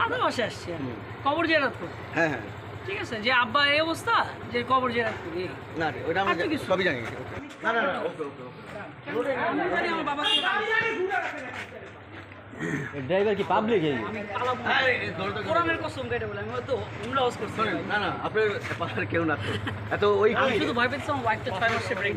দাদা বাসে আসছে। কবর জেরাত করতে। হ্যাঁ হ্যাঁ। ঠিক আছে যে আব্বা এই অবস্থা যে কবর জেরাত করি। না রে, ওটা আমি সবই জানি। না না না ওকে ওকে ওকে। আমার বাবাকে ড্রাইভার কি পাবলিক এই আমি কোরআনের কসম কেটে বলে আমি হয়তো উমরা হাউস করছি। না না আপনার পাশার কেউ না এত ওই আমি শুধু ভয় পেয়েছি ওয়াইফটা ছয় মাসে ব্রেক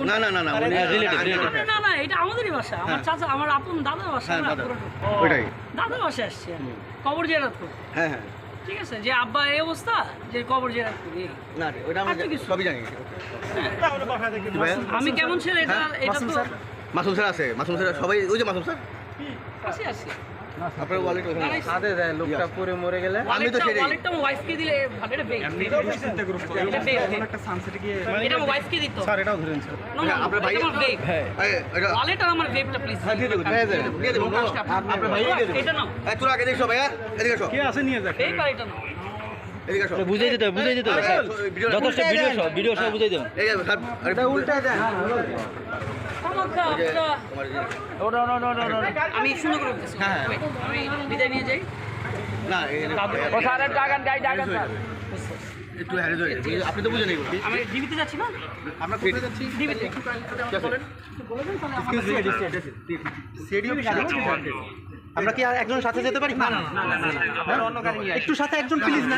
না না না না উনি- relative, আগে- relative। না না এটা আমাদেরই বাসা। আমার চাচা আমার আপন দাদার বাসা দাদা পুরোটা। ওইটাই দাদা বাসে। আসছে আমি। কবর করতে হ্যাঁ হ্যাঁ। ঠিক আছে? যে আব্বা এই অবস্থা যে কবর করি না রে, ওটা। সবই জানি। আমি কেমন ছেলে এটা হ্যাঁ, এটা তো মাসুম স্যার আছে? মাসুম স্যার সবাই ওই যে মাসুম স্যার। আসি আসি আপনার ওয়ালেট ওখানে আছে। সাথে দেয় লোকটা পরে মরে গেলে। আমি তো সেটাই। ওয়ালেটটা ওয়াইফকে দিলে এটা বেগ এটা বেগ এটা আমার ওয়াইফকে দিত। স্যার এটাও ধরেন স্যার। না আপনার আপনার ভাই- ভাই আমার বেগ এই, এটা- ওয়ালেট আর আমার বেগটা প্লিজ হ্যাঁ, দিয়ে দেবো, দিয়ে দেবো, দিয়ে দেবো। আপনার দিয়ে দেবো। এটা নাও। এই, তোরা আগে দেখছ ভাইয়া এদিকে এসো। বেগ আর এটা নাও এদিকে এসো বুঝাই দিতে হবে, বুঝাই দিতে হবে যথেষ্ট ভিডিও সহ ভিডিও সহ বুঝাই দেবেন। আমি করে হ্যাঁ। আমি বিদায় নিয়ে যাই। না এই- ও স্যার ডাকান গাই ডাকান স্যার। একটু হ্যারে আপনি তো বুঝেন এগুলো আমি ডিবিতে যাচ্ছি না? আমরা কোথায় যাচ্ছি ডিবিতে। বলেন আমরা কি আর একজন সাথে যেতে পারি না না না একটু সাথে একজন প্লিজ না